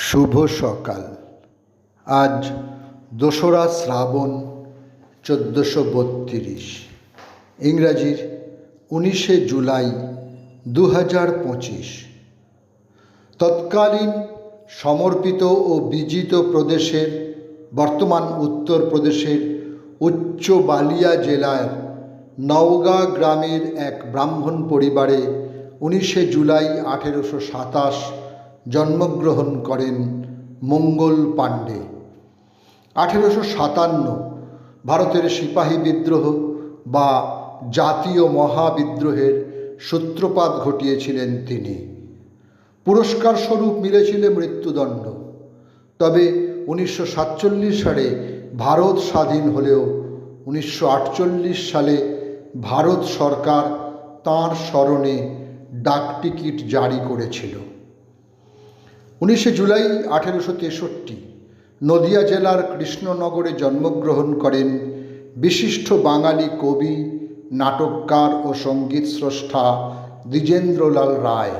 শুভ সকাল। আজ দোসরা শ্রাবণ চোদ্দোশো বত্রিশ। ইংরাজির উনিশে জুলাই দু হাজার পঁচিশ। তৎকালীন সমর্পিত ও বিজিত প্রদেশের, বর্তমান উত্তরপ্রদেশের উচ্চ বালিয়া জেলার নওগাঁ গ্রামের এক ব্রাহ্মণ পরিবারে উনিশে জুলাই আঠেরোশো সাতাশ জন্মগ্রহণ করেন মঙ্গল পাণ্ডে। আঠেরোশো সাতান্ন ভারতের সিপাহী বিদ্রোহ বা জাতীয় মহাবিদ্রোহের সূত্রপাত ঘটিয়েছিলেন তিনি। পুরস্কার স্বরূপ মিলেছিল মৃত্যুদণ্ড। তবে উনিশশো সাতচল্লিশ সালে ভারত স্বাধীন হলেও উনিশশো আটচল্লিশ সালে ভারত সরকার তাঁর স্মরণে ডাকটিকিট জারি করেছিল। উনিশে জুলাই আঠেরোশো তেষট্টি নদিয়া জেলার কৃষ্ণনগরে জন্মগ্রহণ করেন বিশিষ্ট বাঙালি কবি, নাটককার ও সংগীত স্রষ্টা দ্বিজেন্দ্রলাল রায়।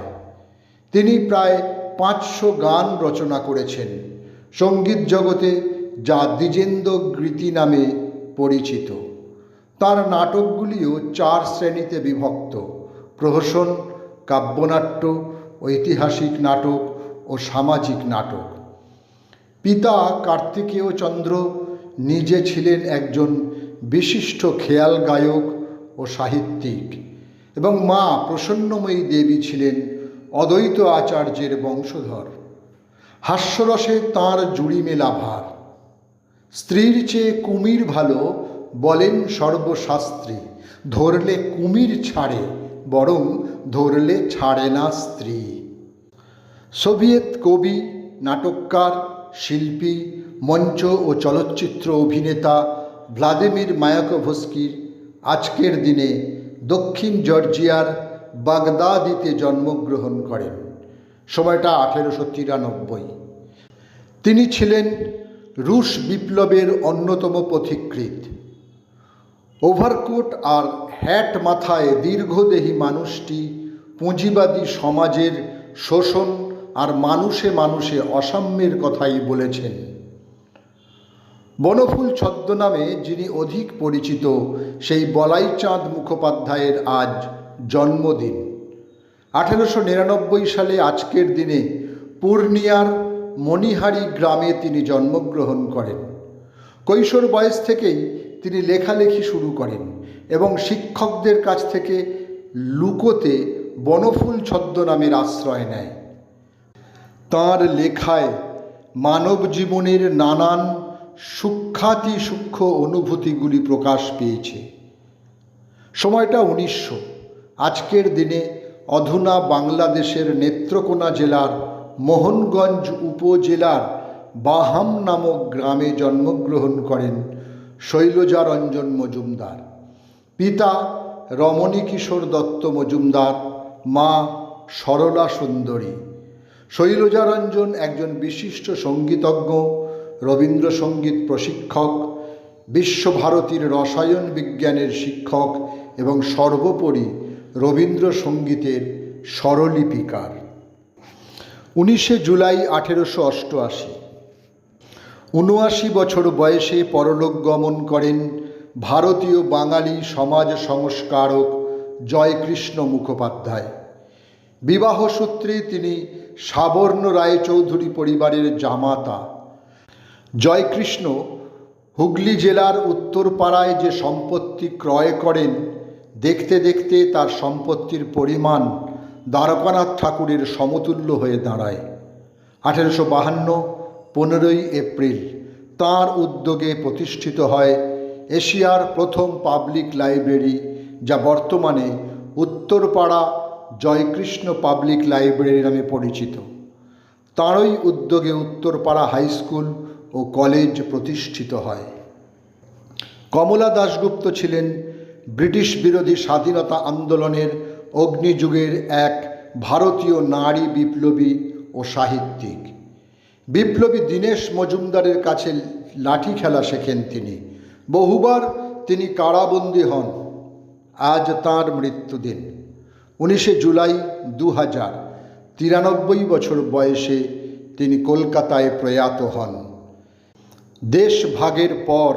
তিনি প্রায় পাঁচশো গান রচনা করেছেন। সংগীত জগতে যা দ্বিজেন্দ্র গীতি নামে পরিচিত। তার নাটকগুলিও চার শ্রেণীতে বিভক্ত। প্রহসন, কাব্যনাট্য, ঐতিহাসিক নাটক ও সামাজিক নাটক। পিতা কার্তিকেয় চন্দ্র নিজে ছিলেন একজন বিশিষ্ট খেয়াল গায়ক ও সাহিত্যিক এবং মা প্রসন্নময়ী দেবী ছিলেন অদ্বৈত আচার্যের বংশধর। হাস্যরসে তাঁর জুড়ি মেলা ভার। স্ত্রীর চেয়ে কুমির ভালো বলেন সর্বশাস্ত্রী, ধরলে কুমির ছাড়ে, বরং ধরলে ছাড়ে না স্ত্রী। সোভিয়েত কবি, নাটককার, শিল্পী, মঞ্চ ও চলচ্চিত্র অভিনেতা ভ্লাদিমির মায়াকোভস্কির আজকের দিনে দক্ষিণ জর্জিয়ার বাগদাদিতে জন্মগ্রহণ করেন। সময়টা আঠেরোশো তিরানব্বই। তিনি ছিলেন রুশ বিপ্লবের অন্যতম পথিকৃৎ। ওভারকোট আর হ্যাট মাথায় দীর্ঘদেহী মানুষটি পুঁজিবাদী সমাজের শোষণ আর মানুষে মানুষে অসাম্যের কথাই বলেছেন। বনফুল ছদ্মনামে যিনি অধিক পরিচিত, সেই বলাইচাঁদ মুখোপাধ্যায়ের আজ জন্মদিন। আঠেরোশো নিরানব্বই সালে আজকের দিনে পূর্ণিয়ার মণিহারি গ্রামে তিনি জন্মগ্রহণ করেন। কৈশোর বয়স থেকেই তিনি লেখালেখি শুরু করেন এবং শিক্ষকদের কাছ থেকে লুকোতে বনফুল ছদ্মনামের আশ্রয় নেয়। তাঁর লেখায় মানব জীবনের নানান সূক্ষাতি সূক্ষ্ম অনুভূতিগুলি প্রকাশ পেয়েছে। সময়টা উনিশশো। আজকের দিনে অধুনা বাংলাদেশের নেত্রকোনা জেলার মোহনগঞ্জ উপজেলার বাহাম নামক গ্রামে জন্মগ্রহণ করেন শৈলজা রঞ্জন মজুমদার। পিতা রমণী কিশোর দত্ত মজুমদার, মা সরলা সুন্দরী। শৈলজারঞ্জন একজন বিশিষ্ট সঙ্গীতজ্ঞ, রবীন্দ্রসঙ্গীত প্রশিক্ষক, বিশ্বভারতীর রসায়ন বিজ্ঞানের শিক্ষক এবং সর্বোপরি রবীন্দ্রসঙ্গীতের স্বরলিপিকার। উনিশে জুলাই আঠেরোশো অষ্টআশি। উনআশি বছর বয়সে পরলোক গমন করেন ভারতীয় বাঙালি সমাজ সংস্কারক জয়কৃষ্ণ মুখোপাধ্যায়। বিবাহ সূত্রে তিনি সাবর্ণ রায়চৌধুরী পরিবারের জামাতা। জয়কৃষ্ণ হুগলি জেলার উত্তরপাড়ায় যে সম্পত্তি ক্রয় করেন, দেখতে দেখতে তার সম্পত্তির পরিমাণ দ্বারকানাথ ঠাকুরের সমতুল্য হয়ে দাঁড়ায়। আঠেরোশো বাহান্ন, পনেরোই এপ্রিল, তাঁর উদ্যোগে প্রতিষ্ঠিত হয় এশিয়ার প্রথম পাবলিক লাইব্রেরি, যা বর্তমানে উত্তরপাড়া জয়কৃষ্ণ পাবলিক লাইব্রেরি নামে পরিচিত। তাঁরই উদ্যোগে উত্তরপাড়া হাই স্কুল ও কলেজ প্রতিষ্ঠিত হয়। কমলা দাশগুপ্ত ছিলেন ব্রিটিশ বিরোধী স্বাধীনতা আন্দোলনের অগ্নিযুগের এক ভারতীয় নারী বিপ্লবী ও সাহিত্যিক। বিপ্লবী দীনেশ মজুমদারের কাছে লাঠি খেলা শেখেন তিনি। বহুবার তিনি কারাবন্দী হন। আজ তাঁর মৃত্যুদিন। উনিশে জুলাই দু হাজার তিরানব্বই বছর বয়সে তিনি কলকাতায় প্রয়াত হন। দেশ ভাগের পর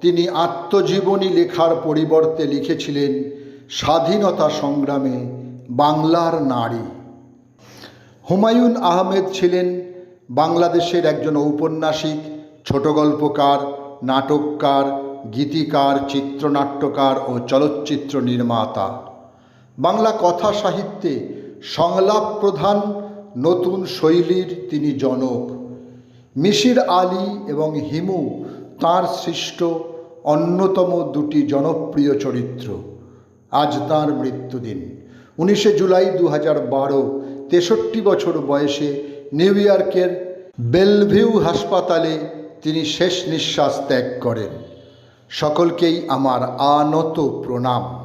তিনি আত্মজীবনী লেখার পরিবর্তে লিখেছিলেন স্বাধীনতা সংগ্রামে বাংলার নারী। হুমায়ুন আহমেদ ছিলেন বাংলাদেশের একজন ঔপন্যাসিক, ছোট গল্পকার, নাটককার, গীতিকার, চিত্রনাট্যকার ও চলচ্চিত্র নির্মাতা। বাংলা কথা সাহিত্যে সংলাপ প্রধান নতুন শৈলীর তিনি জনক। মিশির আলী এবং হিমু তাঁর সৃষ্ট অন্যতম দুটি জনপ্রিয় চরিত্র, আজ তাঁর মৃত্যুদিন। উনিশে জুলাই দু হাজার বারো, তেষট্টি বছর বয়সে নিউ ইয়র্কের বেলভিউ হাসপাতালে তিনি শেষ নিঃশ্বাস ত্যাগ করেন। সকলকেই আমার আনত প্রণাম।